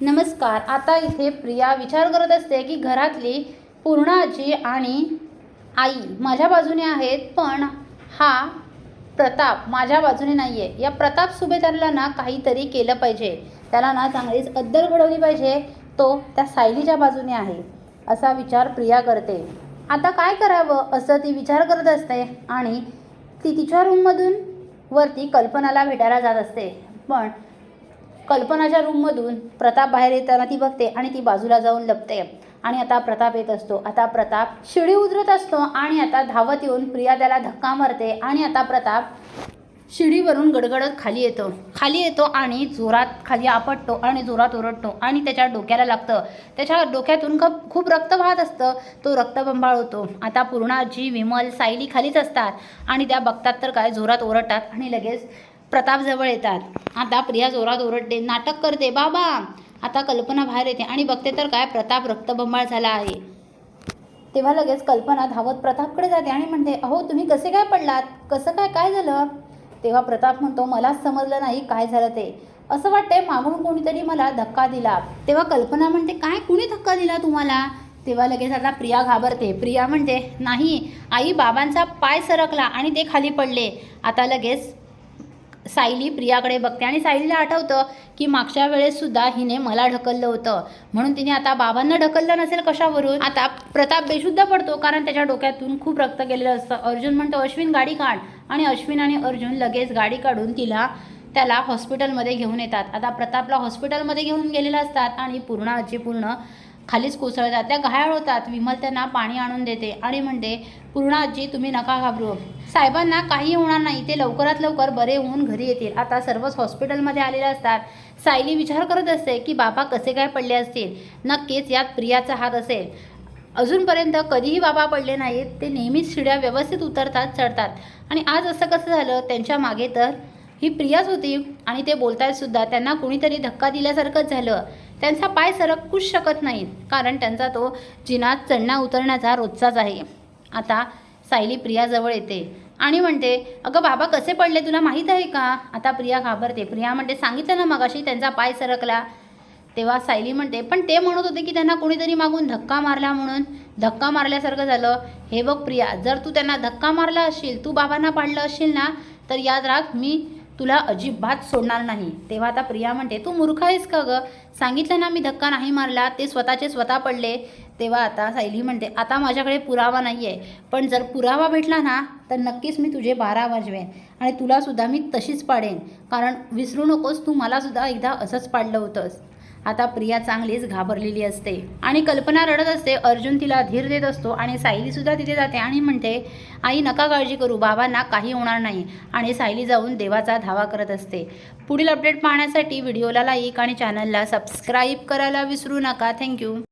नमस्कार. आता इथे प्रिया विचार करत असते की घरातली पूर्ण आजी आणि आई माझ्या बाजूने आहेत पण हा प्रताप माझ्या बाजूने नाही आहे या प्रताप सुभेदारला ना काहीतरी केलं पाहिजे. त्याला ना चांगलीच अद्दल घडवली पाहिजे. तो त्या सायलीच्या बाजूने आहे असा विचार प्रिया करते. आता काय करावं असं ती विचार करत असते आणि ती तिच्या रूममधून वरती कल्पनाला भेटायला जात असते. पण कल्पनाच्या रूममधून प्रताप बाहेर येताना ती बघते आणि ती बाजूला जाऊन लपते. आणि आता प्रताप येत असतो. आता प्रताप शिडी उतरत असतो आणि आता धावत येऊन प्रिया त्याला धक्का मारते आणि आता प्रताप शिडीवरून गडगडत खाली येतो. खाली येतो आणि जोरात खाली आपटतो आणि जोरात ओरडतो आणि त्याच्या डोक्याला लागतं. त्याच्या डोक्यातून खूप खूप रक्त वाहत असतं. तो रक्तबंबाळ होतो. आता पूर्णाजी विमल सायली खालीच असतात आणि त्या बघतात तर काय जोरात ओरडतात आणि लगेच प्रतापजवळ येतात. आता प्रिया जोरात ओरडते नाटक करते बाबा. आता कल्पना बाहेर येते आणि बघते तर काय प्रताप रक्तबंबाळ झाला आहे. तेव्हा लगेच कल्पना धावत प्रतापकडे जाते आणि म्हणते अहो तुम्ही कसे काय पडलात? कसं काय काय झालं? तेव्हा प्रताप म्हणतो मलाच समजलं नाही काय झालं ते. असं वाटतंय मागून कोणीतरी मला धक्का दिला. तेव्हा कल्पना म्हणते काय? कुणी धक्का दिला तुम्हाला? तेव्हा लगेच आता प्रिया घाबरते. प्रिया म्हणते नाही आई बाबांचा पाय सरकला आणि ते खाली पडले. आता लगेच सायली प्रियाकडे बघते आणि सायलीला आठवतं की मागच्या वेळेससुद्धा हिने मला ढकललं होतं. म्हणून तिने आता बाबांना ढकललं नसेल कशावरून? आता प्रताप बेशुद्ध पडतो कारण त्याच्या डोक्यातून खूप रक्त गेलेलं असतं. अर्जुन म्हणतो अश्विन गाडी काढ. आणि अश्विन आणि अर्जुन लगेच गाडी काढून तिला त्याला हॉस्पिटलमध्ये घेऊन येतात. आता प्रतापला हॉस्पिटलमध्ये घेऊन गेलेलं असतात आणि पूर्ण आजी पूर्ण खालीच कोसळतात. त्या घायाळ होतात. विमल त्यांना पाणी आणून देते आणि म्हणते पूर्णाजी तुम्ही नका घाबरू. साहेबांना काही होणार नाही. ते लवकरात लवकर बरे होऊन घरी येतील. आता सर्वच हॉस्पिटलमध्ये आलेले असतात. सायली विचार करत असते की बाबा कसे काय पडले असतील? नक्कीच यात प्रियाचा हात असेल. अजूनपर्यंत कधीही बाबा पडले नाहीत. ते नेहमीच शिड्या व्यवस्थित उतरतात चढतात. आणि आज असं कसं झालं? त्यांच्या मागे तर ही प्रियाच होती आणि ते बोलतायत सुद्धा. त्यांना कुणीतरी धक्का दिल्यासारखंच झालं. त्यांचा पाय सरकूच शकत नाहीत कारण त्यांचा तो जिनात चढण्या उतरण्याचा रोजचाच आहे. आता सायली प्रियाजवळ येते आणि म्हणते अगं बाबा कसे पडले तुला माहीत आहे का? आता प्रिया घाबरते. प्रिया म्हणते सांगितलं ना मगाशी त्यांचा पाय सरकला. तेव्हा सायली म्हणते पण ते म्हणत होते की त्यांना कोणीतरी मागून धक्का मारला म्हणून. धक्का मारल्यासारखं झालं. हे बघ प्रिया जर तू त्यांना धक्का मारला असशील तू बाबांना पाडलं असशील ना तर याद राख मी तुला अजिबात सोडणार नाही. तेव्हा आता प्रिया म्हणते तू मूर्ख आहेस का गं? सांगितलं ना मी धक्का नाही मारला ते स्वतःचे स्वतः पडले. तेव्हा आता सायली म्हणते आता माझ्याकडे पुरावा नाही आहे पण जर पुरावा भेटला ना तर नक्कीच मी तुझे बारा वाजवेन आणि तुलासुद्धा मी तशीच पाडेन. कारण विसरू नकोस तू मलासुद्धा एकदा असंच पाडलं होतंस. आता प्रिया चांगलीच घाबरलेली असते. आणि कल्पना रडत असते. अर्जुन तिला धीर देत असतो आणि सायलीसुद्धा तिथे जाते आणि म्हणते आई नका काळजी करू. बाबांना काही होणार नाही. आणि सायली जाऊन देवाचा धावा करत असते. पुढील अपडेट पाहण्यासाठी व्हिडिओला लाईक आणि चॅनलला सबस्क्राईब करायला विसरू नका. थँक्यू.